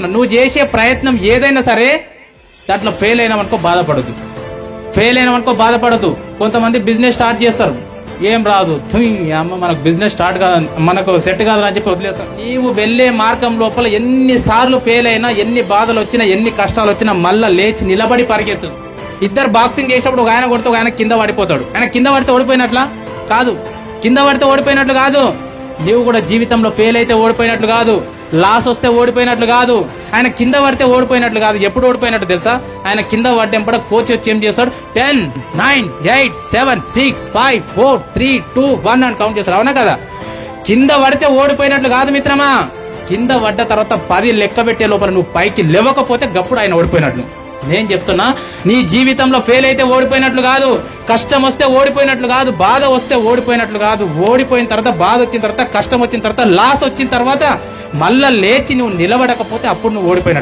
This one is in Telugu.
నువ్వు చేసే ప్రయత్నం ఏదైనా సరే దాంట్లో ఫెయిల్ అయినామనుకో బాధపడదు ఫెయిల్ అయినామనుకో బాధపడదు కొంతమంది బిజినెస్ స్టార్ట్ చేస్తారు. ఏం రాదు. అమ్మ మనకు బిజినెస్ స్టార్ట్ కాదు మనకు సెట్ కాదు అని చెప్పి వదిలేస్తారు. నీవు వెళ్ళే మార్గం లోపల ఎన్ని సార్లు ఫెయిల్ అయినా ఎన్ని బాధలు వచ్చినా ఎన్ని కష్టాలు వచ్చినా మళ్ళా లేచి నిలబడి పరిగెత్తు. ఇద్దరు బాక్సింగ్ చేసినప్పుడు ఒక ఆయన కొడితే ఒక ఆయన కింద పడిపోతాడు. ఆయన కింద పడితే ఓడిపోయినట్లా? కాదు. కింద పడితే ఓడిపోయినట్లు కాదు. నీవు కూడా జీవితంలో ఫెయిల్ అయితే ఓడిపోయినట్లు కాదు. లాస్ వస్తే ఓడిపోయినట్లు కాదు. ఆయన కింద పడితే ఓడిపోయినట్లు కాదు. ఎప్పుడు ఓడిపోయినట్టు తెలుసా? ఆయన కింద పడ్డంపడ కోచ్ వచ్చి ఏం చేస్తాడు? Ten nine eight seven six five four three two one అని కౌంట్ చేస్తాడు. అవునా కదా? కింద పడితే ఓడిపోయినట్లు కాదు మిత్రమా? కింద పడ్డ తర్వాత పది లెక్క పెట్టే లోపల నువ్వు పైకి లేవకపోతే గప్పుడు ఆయన ఓడిపోయినట్లు. నేను చెప్తున్నా నీ జీవితంలో ఫెయిల్ అయితే ఓడిపోయినట్లు కాదు. కష్టం వస్తే ఓడిపోయినట్లు కాదు. బాధ వస్తే ఓడిపోయినట్లు కాదు. ఓడిపోయిన తర్వాత బాధ వచ్చిన తర్వాత కష్టం వచ్చిన తర్వాత లాస్ వచ్చిన తర్వాత మళ్ళా లేచి నువ్వు నిలబడకపోతే అప్పుడు నువ్వు ఓడిపోయినట్టు.